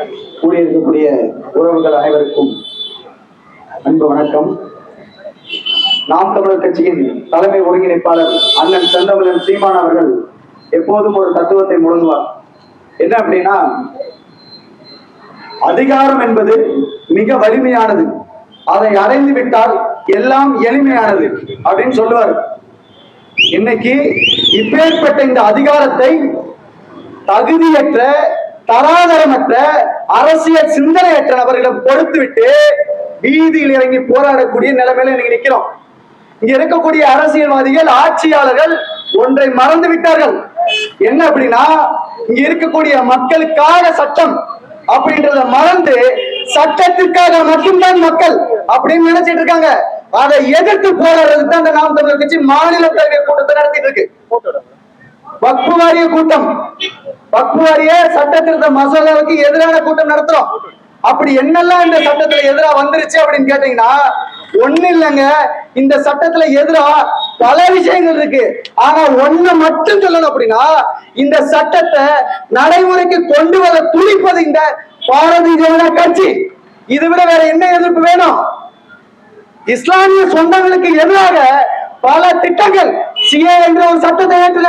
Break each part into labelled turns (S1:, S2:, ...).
S1: கூடியிருக்கக்கூடிய உறவுகள் அனைவருக்கும் அன்பு வணக்கம். நாம் தமிழர் கட்சியின் தலைமை ஒருங்கிணைப்பாளர் அண்ணன் செந்தமிழன் சீமான் அவர்கள் எப்போதும் ஒரு தத்துவத்தை முழங்குவார். என்ன அப்படின்னா அதிகாரம் என்பது மிக வலிமையானது. அதை அடைந்து விட்டால் எல்லாம் எளிமையானது அப்படின்னு சொல்லுவார். இன்னைக்கு இப்பேற்பட்ட இந்த அதிகாரத்தை தகுதியற்ற தராதரமற்ற அரசியல் சிந்தனையற்ற நபர்களிடம் கொடுத்துவிட்டு வீதியில் இறங்கி போராடக்கூடிய நிலைமையில இன்னைக்கு நிக்கிறோம். இங்க இருக்கக்கூடிய அரசியல்வாதிகள் ஆட்சியாளர்கள் ஒன்றை மறந்து விட்டார்கள். என்ன அப்படின்னா இங்க இருக்கக்கூடிய மக்களுக்காக சட்டம் அப்படின்றத மறந்து சட்டத்திற்காக மட்டும்தான் மக்கள் அப்படின்னு நினைச்சிட்டு இருக்காங்க. அதை எதிர்த்து போராடுறதுக்கு தான் இந்த நாம் தமிழர் கட்சி மாநில தலைவர் கூட்டத்தை நடத்திட்டு இருக்கு. வக்பு வாரிய கூட்டம். வக்பு சட்டத்தில் சட்ட திருத்த மசோதாவுக்கு எதிரான கூட்டம் நடத்துறோம். அப்படி என்னெல்லாம் இந்த சட்டத்துல எதிரா வந்துருச்சு அப்படின்னு கேட்டீங்கன்னா ஒண்ணு இல்லைங்க. இந்த சட்டத்துல எதிரா பல விஷயங்கள் இருக்கு. ஆனா ஒண்ணு மட்டும் சொல்லணும் அப்படின்னா இந்த சட்டத்தை நடைமுறைக்கு கொண்டு வர துடிப்பது இந்த பாரதிய ஜனதா கட்சி. இதை விட வேற என்ன எதிர்ப்பு வேணும்? இஸ்லாமிய சொந்தங்களுக்கு எதிராக பல திட்டங்கள் சிஏ என்ற ஒரு சட்டத்தை ஏற்றின.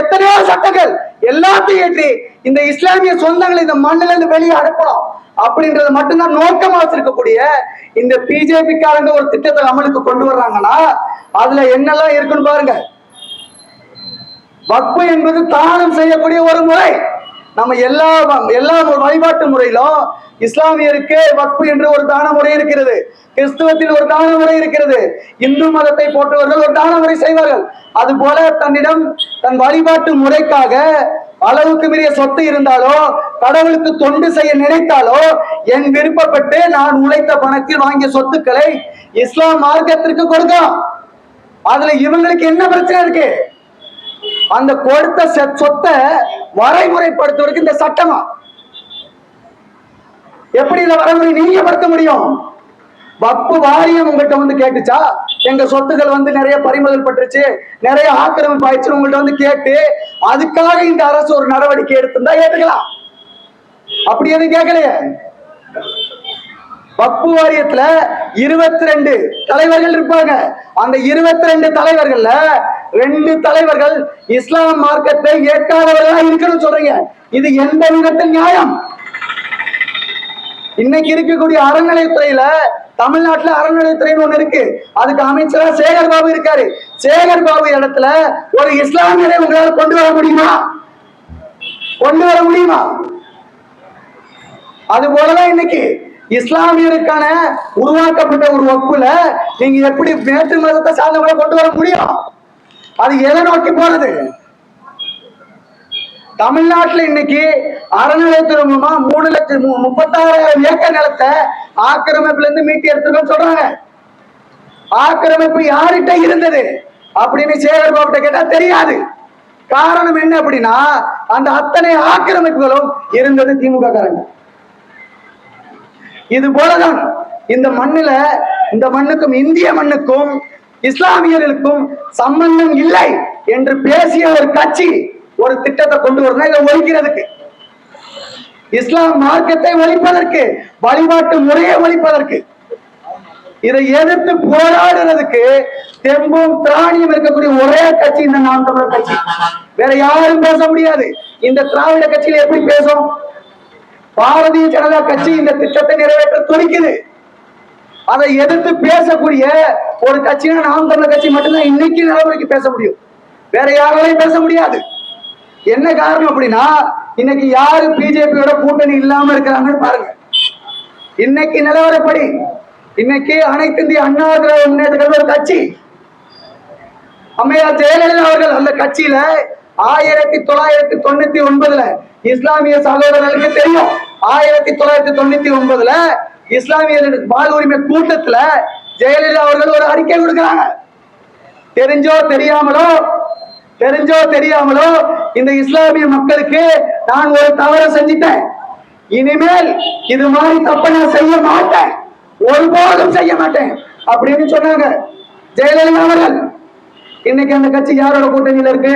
S1: எத்தனையோ சட்டங்கள் எல்லாத்தையும் ஏற்றி இந்த இஸ்லாமிய சொந்தங்களை இந்த மண்ணில இருந்து வெளியே அனுப்பணும். அப்படின்றது மட்டும்தான் நோக்கமா வச்சிருக்கக்கூடிய இந்த பிஜேபிக்காரங்க ஒரு திட்டத்தை அமலுக்கு கொண்டு வர்றாங்கன்னா அதுல என்னெல்லாம் இருக்குன்னு பாருங்க. வக்பு என்பது தானம் செய்யக்கூடிய ஒரு முறை. நம்ம எல்லா எல்லா வழிபாட்டு முறையிலும் இஸ்லாமியருக்கு வக்பு என்று ஒரு தான முறை இருக்கிறது. கிறிஸ்துவத்தில் ஒரு தான முறை இருக்கிறது. இந்து மதத்தை போட்டவர்கள் ஒரு தான முறை செய்வார்கள். அது போல தன்னிடம் தன் வழிபாட்டு முறைக்காக அளவுக்கு மீறிய சொத்து இருந்தாலோ கடவுளுக்கு தொண்டு செய்ய நினைத்தாலோ என் விருப்பப்பட்டு நான் உழைத்த பணத்தில் வாங்கிய சொத்துக்களை இஸ்லாம் மார்க்கத்திற்கு கொடுக்கலாம் அதுல இவங்களுக்கு என்ன பிரச்சனை இருக்கு? அந்த கொடுத்த சொத்தை வரைமுறைப்படுத்துவதற்கு இந்த சட்டமா? எப்படி இந்த வரைமுறை நீங்க படுத்த முடியும்? வப்பு வாரியம் உங்கள்கிட்ட வந்து கேட்டுச்சா? எங்க சொத்துக்கள் வந்து நிறைய பறிமுதல் பட்டுருச்சு நிறைய ஆக்கிரமிப்பு ஆயிடுச்சுன்னு உங்கள்கிட்ட வந்து கேட்டு அதுக்காக இந்த அரசு ஒரு நடவடிக்கை எடுத்திருந்தா ஏத்துக்கலாம். அப்படி எதுவும் கேட்கலையே? வக்பு வாரியத்துல இருபத்தி ரெண்டு தலைவர்கள் இருப்பாங்க. அந்த இருபத்தி ரெண்டு தலைவர்கள்ல ரெண்டு தலைவர்கள் இஸ்லாம் மார்க்கத்தை ஏற்காதவர்களா இருக்கணும்னு சொல்றீங்க. இது எந்த விதத்தில் நியாயம்? இன்னைக்கு இருக்கக்கூடிய அறநிலையத்துறையில தமிழ்நாட்டுல அறநிலையத்துறைன்னு ஒண்ணு இருக்கு. அதுக்கு அமைச்சரா சேகர் பாபு இருக்காரு. சேகர் பாபு இடத்துல ஒரு இஸ்லாமியரை உங்களால கொண்டு வர முடியுமா? கொண்டு வர முடியுமா? அது போலதான் இன்னைக்கு இஸ்லாமியருக்கான உருவாக்கப்பட்ட ஒரு வகுப்புல நீங்க எப்படி வேற்று மதத்தை சார்ந்தவங்களை கொண்டு வர முடியும்? அது எதை நோக்கி போறது? தமிழ்நாட்டுல இன்னைக்கு அறநிலையத்தின் மூலமா மூணு லட்சம் முப்பத்தாறாயிரம் ஏக்கர் நிலத்தை ஆக்கிரமிப்புல இருந்து மீட்டி எடுத்துருக்கோம்னு சொல்றாங்க. ஆக்கிரமிப்பு யாருகிட்ட இருந்தது அப்படின்னு சேகர் பாபுட்ட கேட்டா தெரியாது. காரணம் என்ன அப்படின்னா அந்த அத்தனை ஆக்கிரமிப்புகளும் இருந்தது திமுக காரங்க. இது போலதான் இந்த மண்ணில இந்த மண்ணுக்கும் இந்திய மண்ணுக்கும் இஸ்லாமியர்களுக்கும் சம்பந்தம் இல்லை என்று பேசிய ஒரு கட்சி ஒரு திட்டத்தை கொண்டு வரணும் இதை ஒழிக்கிறதுக்கு. இஸ்லாம் மார்க்கத்தை ஒழிப்பதற்கு வழிபாட்டு முறையை ஒழிப்பதற்கு. இதை எதிர்த்து போராடுறதுக்கு தெம்பும் திராணியும் இருக்கக்கூடிய ஒரே கட்சி இந்த நாம் தமிழர் கட்சி. வேற யாரும் பேச முடியாது. இந்த திராவிட கட்சியில எப்படி பேசும்? பாரதிய ஜனதா கட்சி இந்த திட்டத்தை நிறைவேற்ற துடிக்குது. அதை எதிர்த்து பேசக்கூடிய ஒரு கட்சினா நாம் தமிழர் கட்சி மட்டும்தான் இன்னைக்கு நிலவரைக்கு பேச முடியும். வேற யாராலையும் பேச முடியாது. என்ன காரணம் அப்படின்னா இன்னைக்கு யாரு பிஜேபியோட கூட்டணி இல்லாம இருக்கிறாங்கன்னு பாருங்க. இன்னைக்கு நிலவரப்படி இன்னைக்கு அனைத்து இந்திய அண்ணா திராவிட முன்னேற்ற ஒரு கட்சி. அம்மையார் ஜெயலலிதா அவர்கள் அந்த கட்சியில ஆயிரத்தி தொள்ளாயிரத்தி தொண்ணூத்தி ஒன்பதுல இஸ்லாமிய சகோதரர்களுக்கு தெரியும். ஆயிரத்தி தொள்ளாயிரத்தி தொண்ணூத்தி ஒன்பதுல இஸ்லாமிய பால் உரிமை கூட்டத்துல ஜெயலலிதா அவர்கள் ஒரு அறிக்கை கொடுக்கிறாங்க. தெரிஞ்சோ தெரியாமலோ தெரிஞ்சோ தெரியாமலோ இந்த இஸ்லாமிய மக்களுக்கு நான் ஒரு தவறை செஞ்சிட்டேன். இனிமேல் இது மாதிரி தப்ப நான் செய்ய மாட்டேன். ஒருபோதும் செய்ய மாட்டேன். அப்படின்னு சொன்னாங்க. ஜெயலலிதா அவர்கள். இன்னைக்கு அந்த கட்சி யாரோட கூட்டணியில இருக்கு?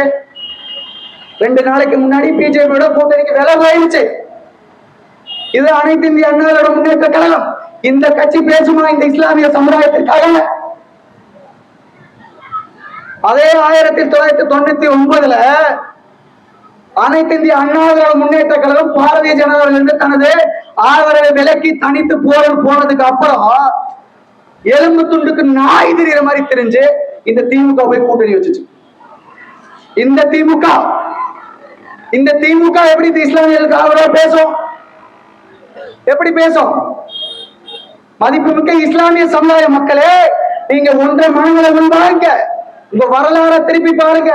S1: ரெண்டு நாளைக்கு முன்னாடி பிஜேபியோட கூட்டணிக்கு விலை போயிடுச்சு இது அனைத்து இந்திய அண்ணாவோட முன்னேற்ற கழகம். இந்த கட்சி பேசுமா இந்த இஸ்லாமிய சமுதாயத்திற்காக? அதே ஆயிரத்தி தொள்ளாயிரத்தி தொண்ணூத்தி ஒன்பதுல அனைத்து இந்திய அண்ணாதிராவிட முன்னேற்ற கழகம் பாரதிய ஜனதாவிலிருந்து தனது ஆதரவை விலக்கி தனித்து போறது போனதுக்கு அப்புறம் எலும்பு துண்டுக்கு நாய் தெரிகிற மாதிரி தெரிஞ்சு இந்த திமுக போய் கூட்டணி வச்சுச்சு. இந்த திமுக இந்த திமுக எப்படி இந்த இஸ்லாமியர்களுக்கு ஆதரவா பேசும்? எப்படி பேசும்? மதிப்புமிக்க இஸ்லாமிய சமுதாய மக்களே நீங்க ஒன்றை மனங்களை முன்பாங்க உங்க வரலாறை திருப்பி பாருங்க.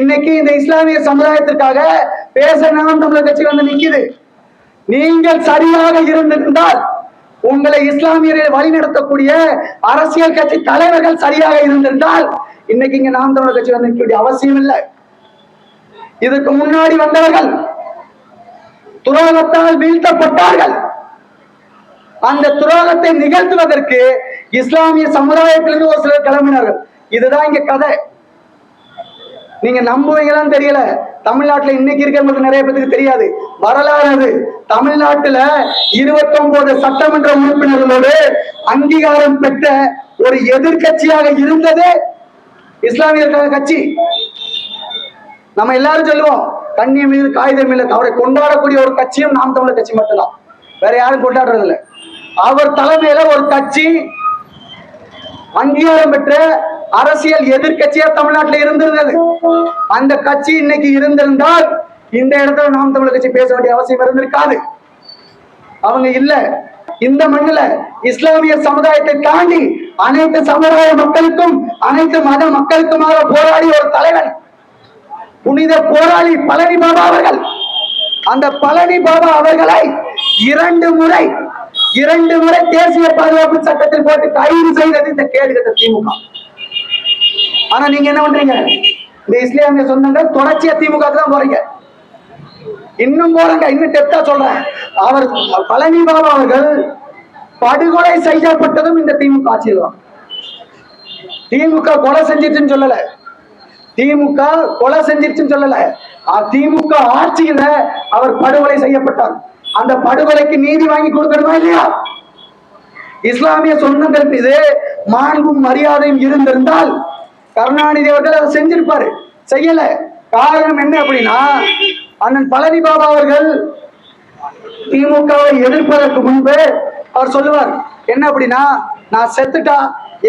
S1: இன்னைக்கு இந்த இஸ்லாமிய சமுதாயத்திற்காக பேச நாம் தமிழர் கட்சி வந்து நிக்குது. நீங்கள் சரியாக இருந்திருந்தால் உங்களை இஸ்லாமியரை வழிநடத்தக்கூடிய அரசியல் கட்சி தலைவர்கள் சரியாக இருந்திருந்தால் இன்னைக்கு இங்க நாம் தமிழர் கட்சி வந்து நிற்க அவசியம் இல்லை. இதுக்கு முன்னாடி வந்தவர்கள் துரோகத்தால் வீழ்த்தப்பட்டார்கள். அந்த துரோகத்தை நிகழ்த்துவதற்கு இஸ்லாமிய சமுதாயத்திலிருந்து ஒரு சிலர் கிளம்பினார்கள். இதுதான் இங்க கதை. நீங்க நம்புவீங்களான்னு தெரியல. தமிழ்நாட்டுல இன்னைக்கு இருக்கிறவங்களுக்கு நிறைய பேருக்கு தெரியாது. வரலாறு. அது தமிழ்நாட்டுல இருபத்தி ஒன்பது சட்டமன்ற உறுப்பினர்களோடு அங்கீகாரம் பெற்ற ஒரு எதிர்க்கட்சியாக இருந்தது இஸ்லாமியர்கள் கட்சி. நம்ம எல்லாரும் சொல்லுவோம் கண்ணியம் மீது காகிதம் இல்லை அவரை கொண்டாடக்கூடிய ஒரு கட்சியும் நாம் தமிழர் கட்சி மட்டும்தான். வேற யாரும் கொண்டாடுறது இல்லை அவர் தலைமையில ஒரு கட்சி அங்கீகாரம் பெற்ற அரசியல் எதிர்கட்சியா தமிழ்நாட்டுல இருந்திருந்தது. அந்த கட்சி இன்னைக்கு இருந்திருந்தால் இந்த இடத்துல நாம் தமிழர் கட்சி பேச வேண்டிய அவசியம் இருந்திருக்காது. அவங்க இல்ல. இந்த மண்ணுல இஸ்லாமிய சமுதாயத்தை தாண்டி அனைத்து சமுதாய மக்களுக்கும் அனைத்து மத மக்களுக்குமாக போராடிய ஒரு தலைவன். புனித போராளி பழனி பாபா அவர்கள். அந்த பழனி பாபா அவர்களை இரண்டு முறை இரண்டு முறை தேசிய பாதுகாப்பு சட்டத்தில் போட்டு கைது செய்தது இந்த கேடு கட்ட திமுக. ஆனா நீங்க என்ன பண்றீங்க? இந்த இஸ்லாமிய சொந்தங்கள் தொடர்ச்சியா திமுக தான் போறீங்க. இன்னும் போறங்க இன்னும் டெப்தா சொல்றேன். அவர் பழனி பாபா அவர்கள் படுகொலை செய்யப்பட்டதும் இந்த திமுக ஆட்சியில் தான் திமுக கொலை செஞ்சிருச்சுன்னு சொல்லல. திமுக கொலை செஞ்சிருச்சுன்னு சொல்லல. அ- திமுக ஆட்சியில அவர் படுகொலை செய்யப்பட்டார். அந்த படுகொலைக்கு நீதி வாங்கி கொடுக்கணுமா இல்லையா? இஸ்லாமிய சொந்தங்கள் மீது மாண்பும் மரியாதையும் இருந்திருந்தால் கருணாநிதி அவர்கள் அதை செஞ்சிருப்பாரு. செய்யல. காரணம் என்ன அப்படின்னா அண்ணன் பழனி பாபா அவர்கள் திமுகவை எதிர்ப்பதற்கு முன்பு அவர் சொல்லுவார் என்ன அப்படின்னா நான் செத்துட்டா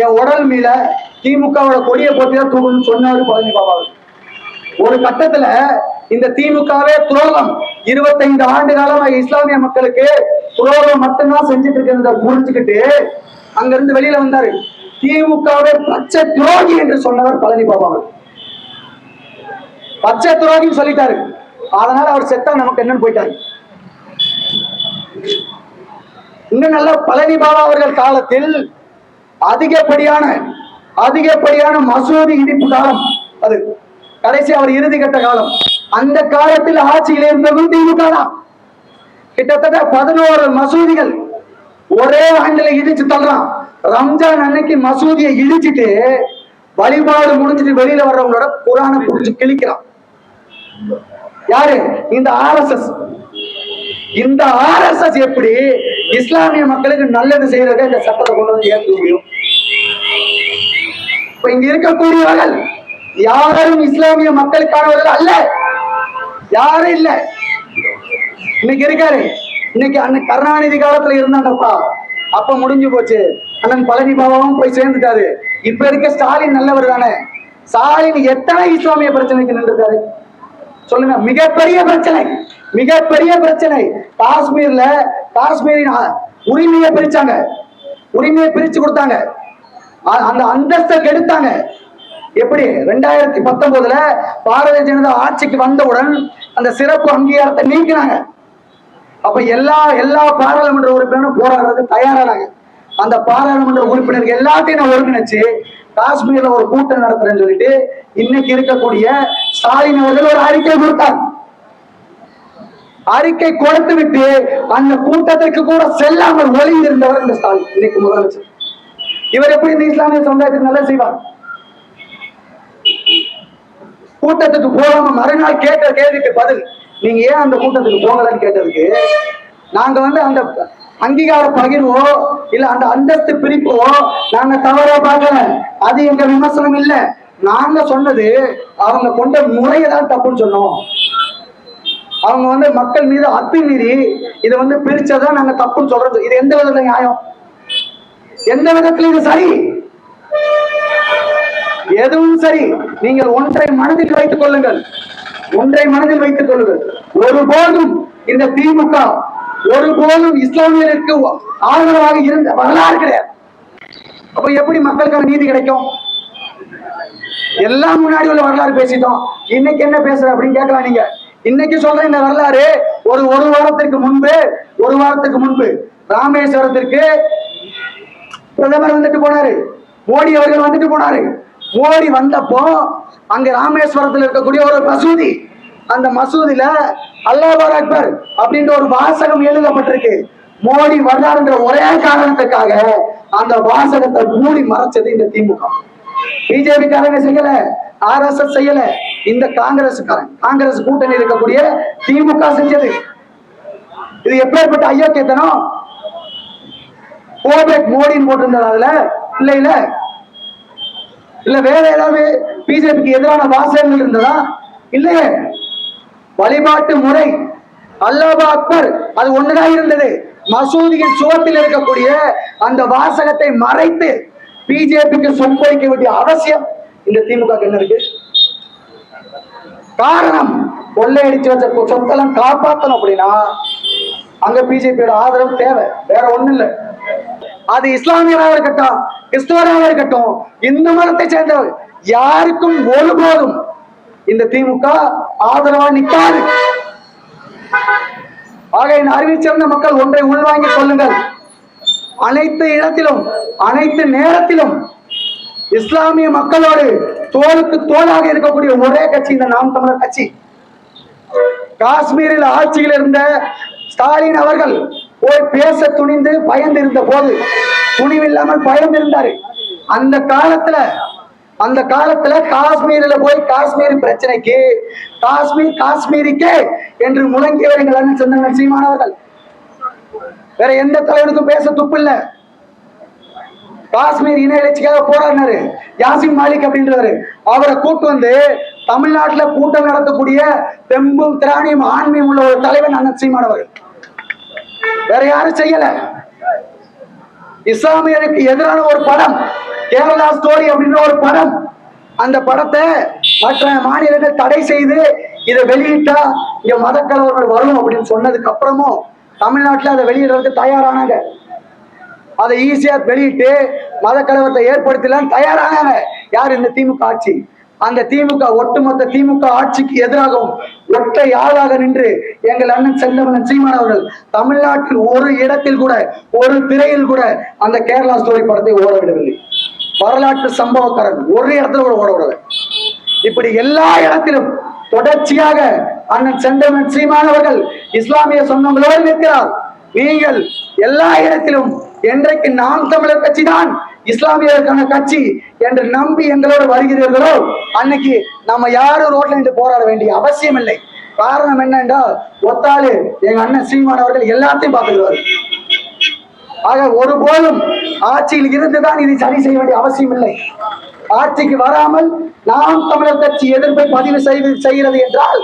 S1: என் உடல் மீத திமுகவோட கொடியை போட்டு தான் தூக்கணும்னு சொன்னாரு பழனி பாபா அவர்கள். ஒரு கட்டத்துல இந்த திமுகவே துரோகம். இருபத்தைந்து ஆண்டு காலமா இஸ்லாமிய மக்களுக்கு துரோகம் மட்டும்தான் செஞ்சுட்டு இருக்கிறத புரிஞ்சுக்கிட்டு அங்கிருந்து வெளியில வந்தாரு. திமுகவே பச்சை துரோகி என்று சொன்னவர் பழனி பாபா அவர் பச்சை துரோகின்னு சொல்லிட்டாரு. அதனால அவர் செத்தா நமக்கு என்னன்னு போயிட்டாரு. இன்னும் நல்ல பழனி பாபா அவர்கள் காலத்தில் அதிகப்படியான அதிகப்படியான மசூதி இடிப்பு காலம் அது. கடைசி அவர் இறுதி கட்ட காலம். அந்த காலத்தில் ஆட்சியில் இருந்ததும் திமுக தான். கிட்டத்தட்ட பதினோரு மசூதிகள் ஒரே ஆண்டுல இடிச்சு தள்ளுறான். ரம்ஜான் அன்னைக்கு மசூதியை இடிச்சிட்டு வழிபாடு முடிஞ்சிட்டு வெளியில வர்றவங்களோட குரான புடிச்சு கிழிக்கிறான். யாரு? இந்த ஆர்எஸ்எஸ் இந்த ஆர்எஸ்எஸ் எப்படி இஸ்லாமிய மக்களுக்கு நல்லது செய்யறத இந்த சட்டத்தை கொண்டு வந்து ஏற்க முடியும்? இப்ப இங்க இருக்கக்கூடியவர்கள் யாரும் இஸ்லாமிய மக்களுக்கானவர்கள் அல்ல. யாரும் இல்ல. இன்னைக்கு இருக்காரு. இன்னைக்கு அன்னைக்கு கருணாநிதி காலத்துல இருந்தாங்கப்பா. அப்ப முடிஞ்சு போச்சு. அண்ணன் பழனி பாபாவும் போய் சேர்ந்துட்டாரு. இப்ப இருக்க ஸ்டாலின் நல்லவர் தானே. ஸ்டாலின் எத்தனை இஸ்லாமிய பிரச்சனைக்கு நின்றுட்டாரு சொல்லுங்க. மிகப்பெரிய பிரச்சனை. மிகப்பெரிய பிரச்சனை. காஷ்மீர்ல காஷ்மீரின் உரிமையை பிரிச்சாங்க. உரிமையை பிரிச்சு கொடுத்தாங்க. அந்த அந்தஸ்தை கெடுத்தாங்க. எப்படி? ரெண்டாயிரத்தி பத்தொன்பதுல பாரதிய ஜனதா ஆட்சிக்கு வந்தவுடன் அந்த சிறப்பு அங்கீகாரத்தை நீக்கினாங்க. அப்ப எல்லா எல்லா பாராளுமன்ற உறுப்பினரும் போராடுறதுக்கு தயாரானாங்க. அந்த பாராளுமன்ற உறுப்பினர்கள் எல்லாத்தையும் நான் ஒருங்கிணைச்சு காஷ்மீர்ல ஒரு கூட்டம் நடத்துறேன்னு சொல்லிட்டு இன்னைக்கு இருக்கக்கூடிய ஸ்டாலின் அவர்கள் ஒரு அறிக்கை கொடுத்தார். அறிக்கை கொடுத்து விட்டு அந்த கூட்டத்திற்கு கூட செல்லாமல் ஒளிந்திருந்தவர் இந்த ஸ்டாலின் இன்னைக்கு முதலமைச்சர். இவர் எப்படி இந்த இஸ்லாமிய சமுதாயத்துக்கு நல்லா செய்வார்? கூட்டத்துக்கு போகாம மறுநாள் கேட்ட கேள்விக்கு பதில் நீங்க ஏன் அந்த கூட்டத்துக்கு போகலன்னு கேட்டதுக்கு நாங்க வந்து அந்த அங்கீகார பகிர்வோ இல்ல அந்த அந்தஸ்து பிரிப்போ நாங்க தவறா பார்க்கல. அது எங்க விமர்சனம் இல்ல. நாங்க சொன்னது அவங்க கொண்ட முறையை தான் தப்புன்னு சொன்னோம். அவங்க வந்து மக்கள் மீது அத்துமீறி இதை வந்து பிரிச்சதான் நாங்க தப்புன்னு சொல்றது. இது எந்த விதத்துல நியாயம்? எந்த விதத்துல இது சரி? எதுவும் சரி. நீங்கள் ஒன்றை மனதில் வைத்துக் கொள்ளுங்கள். ஒன்றை மனதில் வைத்துக் கொள்ளுங்கள். ஒருபோதும் இந்த திமுக ஒருபோதும் இஸ்லாமியருக்கு ஆதரவாக இருந்த வரலாறு கிடையாது. அப்ப எப்படி மக்களுக்கான நீதி கிடைக்கும்? எல்லாம் முன்னாடி உள்ள வரலாறு பேசிட்டோம். இன்னைக்கு என்ன பேசுற அப்படின்னு கேட்கலாம் நீங்க. இன்னைக்கு சொல்ற இந்த வரலாறு ஒரு ஒரு வாரத்திற்கு முன்பு ஒரு வாரத்துக்கு முன்பு ராமேஸ்வரத்திற்கு பிரதமர் வந்துட்டு போனாரு. மோடி அவர்கள் வந்துட்டு போனாரு. மோடி வந்தப்போ அங்க ராமேஸ்வரத்தில் இருக்கக்கூடிய ஒரு மசூதி அந்த மசூதியில அல்லாஹ் அக்பர் அப்படின்ற ஒரு வாசகம் எழுதப்பட்டிருக்கு. மோடி வர்றாருன்ற ஒரே காரணத்துக்காக அந்த வாசகத்தை மூடி மறைச்சது இந்த திமுக. பிஜேபி காரங்க செய்யல ஆர் எஸ் எஸ் செய்யல இந்த காங்கிரஸ் காங்கிரஸ் கூட்டணி இருக்கக்கூடிய திமுக செஞ்சது. இது எப்பேற்பட்ட ஐயோக்கியத்தனம் கோபேக் மோடின்னு போட்டிருந்தது அதுல. இல்ல இல்ல. இல்ல வேற ஏதாவது பிஜேபிக்கு எதிரான வாசகங்கள் இருந்ததா? இல்லையே. வழிபாட்டு முறை. அல்லாபா அக்பர் அது ஒண்ணுதான் இருந்தது. மசூதியின் சுவத்தில் இருக்கக்கூடிய அந்த வாசகத்தை மறைத்து பிஜேபிக்கு சொம்பளிக்க வேண்டிய அவசியம் இந்த திமுக என்ன இருக்கு? காரணம் கொள்ளையடிச்சு வச்ச சொத்தெல்லாம் காப்பாத்தணும் அப்படின்னா அங்க பிஜேபியோட ஆதரவு தேவை. வேற ஒண்ணும் இல்ல. அது இஸ்லாமியராக இருக்கட்டும் கிறிஸ்துவராக இருக்கட்டும் இந்து மதத்தை சேர்ந்தவர் யாருக்கும் ஒருபோதும் இந்த திமுக ஆதரவா நிற்காது. ஆக என் அறிவை சேர்ந்த மக்கள் ஒன்றை உள்வாங்கிக் கொள்ளுங்கள். அனைத்து இடத்திலும் அனைத்து நேரத்திலும் இஸ்லாமிய மக்களோடு தோலுக்கு தோலாக இருக்கக்கூடிய ஒரே கட்சி இந்த நாம் தமிழர் கட்சி. காஷ்மீரில் ஆட்சியில் இருந்த ஸ்டாலின் அவர்கள் போய் பேச துணிந்து பயந்து இருந்த போது துணிவில்லாமல் பயந்து இருந்தாரு. அந்த காலத்துல அந்த காலத்துல காஷ்மீர்ல போய் காஷ்மீர் பிரச்சனைக்கு காஷ்மீர் காஷ்மீரிக்கே என்று முழங்கியவர் எங்கள் அண்ணன் சொந்தங்கள் சீமானவர்கள் வேற எந்த தலைவனுக்கும் பேச துப்பு இல்ல. காஷ்மீர் இன எழுச்சிக்காக போராடினாரு. யாசிம் மாலிக் அப்படின்றவரு. அவரை கூட்டு வந்து தமிழ்நாட்டுல கூட்டம் நடத்தக்கூடிய தெம்பும் திராணியும் ஆண்மையும் உள்ள ஒரு தலைவன் அண்ணன் சீமானவர்கள் வேற யாரும் செய்யல. இஸ்லாமியருக்கு எதிரான ஒரு படம் கேரளா ஸ்டோரி அப்படின்ற ஒரு படம். அந்த படத்தை மற்ற மாநிலங்கள் தடை செய்து இதை வெளியிட்டா இங்க மதக்கலவர்கள் வரும் அப்படின்னு சொன்னதுக்கு அப்புறமும் தமிழ்நாட்டுல அதை வெளியிடுறதுக்கு தயாரானாங்க. அதை ஈஸியா வெளியிட்டு மதக்கலவரத்தை ஏற்படுத்தலாம் தயாரானாங்க. யார் இந்த திமுக ஆட்சி? அந்த திமுக ஒட்டுமொத்த திமுக ஆட்சிக்கு எதிராகவும் ஒற்றை ஆளாக நின்று எங்கள் அண்ணன் செந்தமன் சீமான் அவர்கள் தமிழ்நாட்டில் ஒரு இடத்தில் கூட ஒரு திரையில் கூட அந்த கேரளா ஸ்டோரி படத்தை ஓட விடவில்லை வரலாற்று சம்பவக்காரன் ஒரு இடத்துல கூட ஓட விடவில்லை இப்படி எல்லா இடத்திலும் தொடர்ச்சியாக அண்ணன் செந்தமன் ஸ்ரீமானவர்கள் இஸ்லாமிய சொந்தங்களோடு நிற்கிறார். நீங்கள் எல்லா இடத்திலும் என்றைக்கு நாம் தமிழர் கட்சி தான் இஸ்லாமியருக்கான கட்சி என்று நம்பி எங்களோடு வருகிறீர்களோ அன்னைக்கு நம்ம யாரும் ரோட்ல நின்று போராட வேண்டிய அவசியம் இல்லை காரணம் என்னென்றால் ஒத்தாளு எங்க அண்ணன் சீமான் அவர்கள் எல்லாத்தையும் பார்த்துக்கிறாரு ஆக ஒருபோதும் ஆட்சியில் இருந்துதான் இதை சரி செய்ய வேண்டிய அவசியம் இல்லை ஆட்சிக்கு வராமல் நாம் தமிழர் கட்சி எதிர்ப்பை பதிவு செய்து செய்கிறது என்றால்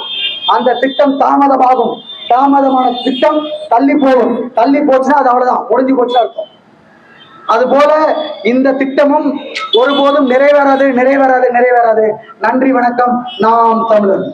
S1: அந்த திட்டம் தாமதமாகும். தாமதமான திட்டம் தள்ளி போகும். தள்ளி போச்சுன்னா அது அவ்வளவுதான். முடிஞ்சு போச்சுன்னா இருக்கும் அதுபோல இந்த திட்டமும் ஒருபோதும் நிறைவேறாது நிறைவேறாது நிறைவேறாது. நன்றி வணக்கம். நாம் தமிழர்.